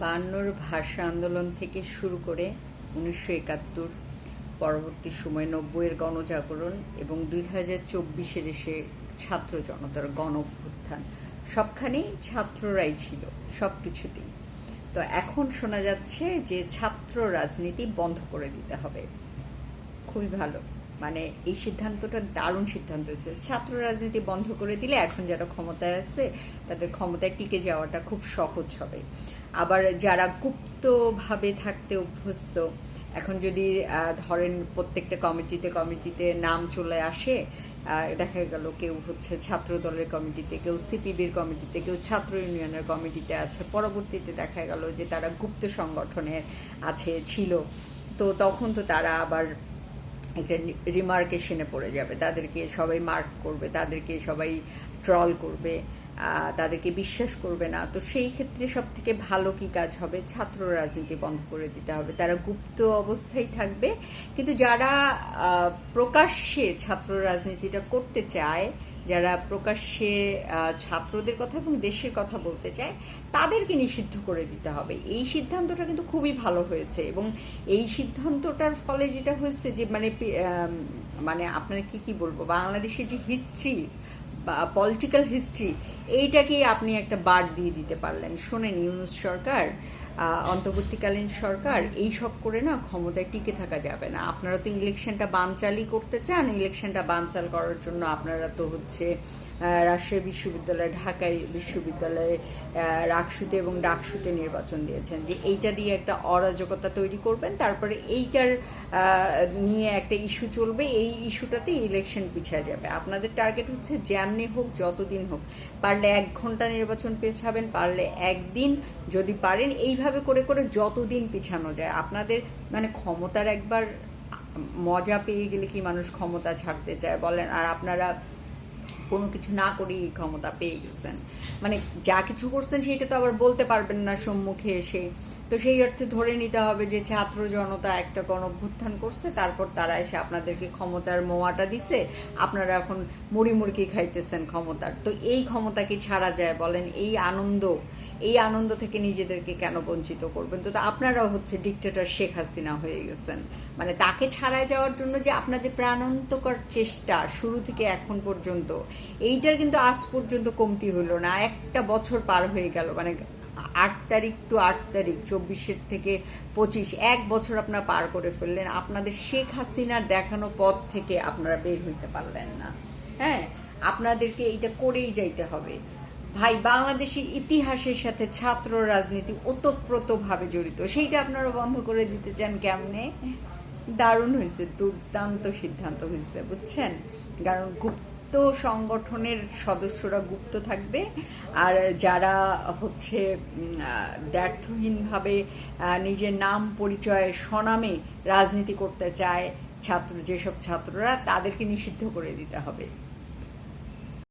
বায়ান্নর ভাষা আন্দোলন থেকে শুরু করে উনিশশো একাত্তর পরবর্তী সময় নব্বইয়ের গণজাগরণ এবং দুই হাজার চব্বিশের এসে ছাত্র জনতার গণ অভ্যুত্থান সবখানেই ছাত্ররাই ছিল সব কিছুতেই তো এখন শোনা যাচ্ছে যে ছাত্র রাজনীতি বন্ধ করে দিতে হবে। খুবই ভালো। মানে এই সিদ্ধান্তটা দারুণ সিদ্ধান্ত হয়েছে। ছাত্র রাজনীতি বন্ধ করে দিলে এখন যারা ক্ষমতায় আছে, তাদের ক্ষমতায় টিকে যাওয়াটা খুব সহজ হবে। আবার যারা গুপ্তভাবে থাকতে অভ্যস্ত, এখন যদি ধরেন প্রত্যেকটা কমিটিতে কমিটিতে নাম চলে আসে দেখা গেল কেউ হচ্ছে ছাত্র দলের কমিটিতে, কেউ সিপিবির কমিটিতে, কেউ ছাত্র ইউনিয়নের কমিটিতে আছে। পরবর্তীতে দেখা গেল যে তারা গুপ্ত সংগঠনের আছে, ছিল। তো তখন তো তারা আবার একটা রিমার্কেশনে পড়ে যাবে। তাদেরকে সবাই মার্ক করবে, তাদেরকে সবাই ট্রল করবে তাদেরকে বিশ্বাস করবে না। তো সেই ক্ষেত্রে সব থেকে ভালো কি কাজ হবে? ছাত্র রাজনীতি বন্ধ করে দিতে হবে। তারা গুপ্ত অবস্থায় থাকবে। কিন্তু যারা প্রকাশ্যে ছাত্র রাজনীতিটা করতে চায় যারা প্রকাশ্যে ছাত্রদের কথা এবং দেশের কথা বলতে চায়, তাদেরকে নিষিদ্ধ করে দিতে হবে। এই সিদ্ধান্তটা কিন্তু খুবই ভালো হয়েছে এবং এই সিদ্ধান্তটার ফলে যেটা হয়েছে যে মানে মানে আপনাকে কি বলব? বাংলাদেশের যে হিস্ট্রি পলিটিক্যাল হিস্ট্রি এইটাকেই আপনি একটা বার দিয়ে দিতে পারলেন। শোনেন, ইউনুস সরকার অন্তর্বর্তীকালীন সরকার এই সব করে না ক্ষমতায় টিকে থাকা যাবে না। আপনারা তো ইলেকশনটা বানচালই করতে চান, ইলেকশনটা বানচাল করার জন্য আপনারা তো হচ্ছে রাজশাহী বিশ্ববিদ্যালয় ঢাকায় বিশ্ববিদ্যালয়ে রাকসুতে এবং ডাকসুতে নির্বাচন দিয়েছেন। যে এইটা দিয়ে একটা অরাজকতা তৈরি করবেন, তারপরে এইটার নিয়ে একটা ইস্যু চলবে, এই ইস্যুটাতে ইলেকশন পিছিয়ে যাবে। আপনাদের টার্গেট হচ্ছে যেমনি হোক, যতদিন হোক। পারলে এক ঘণ্টা নির্বাচন পেছাবেন, পারলে একদিন যদি পারেন, এইভাবে করে করে যতদিন পিছানো যায়। আপনাদের মানে ক্ষমতার একবার মজা পেয়ে গেলে কি মানুষ ক্ষমতা ছাড়তে চায় বলেন? আর আপনারা কোনো কিছু না করেই ক্ষমতা পেয়ে গেছেন। মানে যা কিছু করছেন সেটা তো আবার বলতে পারবেন না সম্মুখে এসে। তো সেই অর্থে ধরে নিতে হবে যে ছাত্র জনতা একটা গণভ্যুত্থান করছে, তারপর তারা এসে আপনাদেরকে ক্ষমতার মোয়াটা দিছে, আপনারা এখন মুড়ি মুড়কি খাইতেছেন ক্ষমতার। তো এই ক্ষমতাকে ছাড়া যায় বলেন? এই আনন্দ এই আনন্দ থেকে নিজেদেরকে কেন বঞ্চিত করবেন? তো আপনারাও হচ্ছে ডিক্টেটর শেখ হাসিনা হয়ে গেছেন। মানে তাকে ছাড়াই যাওয়ার জন্য যে আপনাদের প্রাণান্তকর চেষ্টা শুরু থেকে এখন পর্যন্ত, এইটার কিন্তু আজ পর্যন্ত কমতি হইল না। একটা বছর পার হয়ে গেল মানে আট তারিখ টু আট তারিখ, চব্বিশের থেকে পঁচিশ, এক বছর আপনারা পার করে ফেললেন। আপনাদের শেখ হাসিনার দেখানো পথ থেকে আপনারা বের হইতে পারলেন না। হ্যাঁ আপনাদেরকে এইটা করেই যাইতে হবে। ভাই, বাংলাদেশের ইতিহাসের সাথে ছাত্র রাজনীতি ওতপ্রোতভাবে জড়িত। সেইটা আপনারা বন্ধ করে দিতে চান কেমনে? দারুণ হয়েছে, দুর্দান্ত সিদ্ধান্ত হয়েছে, বুঝছেন? কারণ গুপ্ত সংগঠনের সদস্যরা গুপ্ত থাকবে, আর যারা হচ্ছে দ্ব্যর্থহীনভাবে নিজের নাম পরিচয় স্বনামে রাজনীতি করতে চায় ছাত্র, যেসব ছাত্ররা, তাদেরকে নিষিদ্ধ করে দিতে হবে।